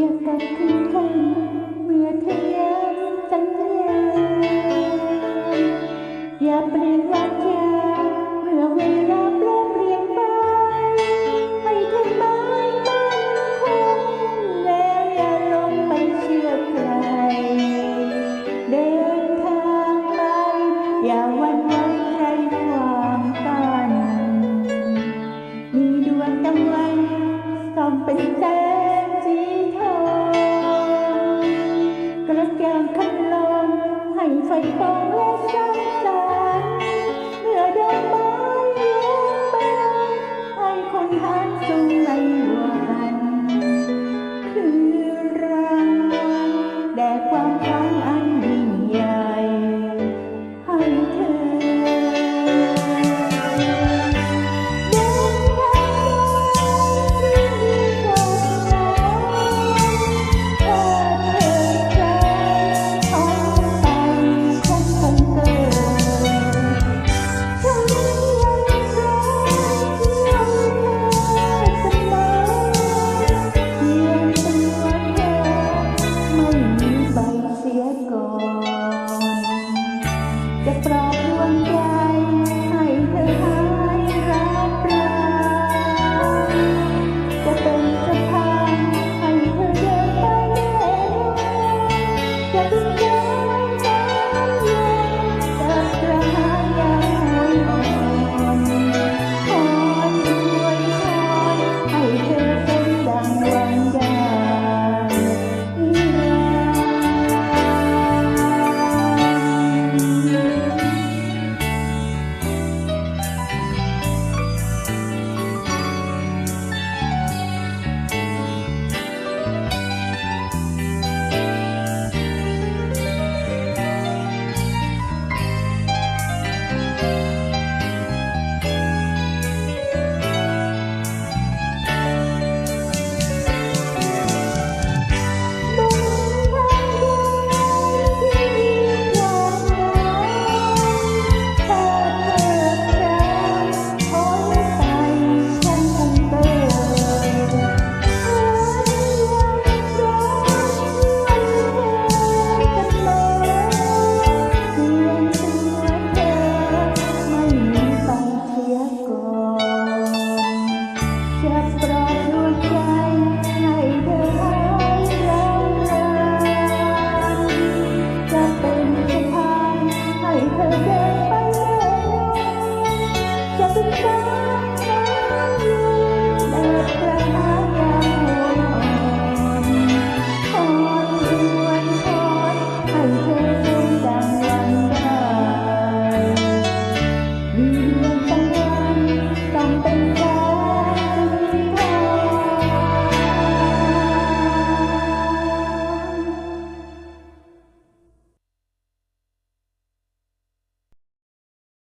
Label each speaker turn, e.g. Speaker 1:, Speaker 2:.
Speaker 1: อยากลับคืนคำเมื่อเธอย้ำสัญญาอย่าเปลี่ยนวาจาเมื่อเวลาปลี่เรียนไปให้เธอไม้มันคงแล้อย่าลงไปเชื่อใคร เดินทางไปอย่าหวัไหวใคความกันมีดวงตะวัส่องเป็นแสง chàng khăn lòng hạnh phải bóng lá sáng tàn. Nửa đông mới yên bên ai còn hát dù the problem.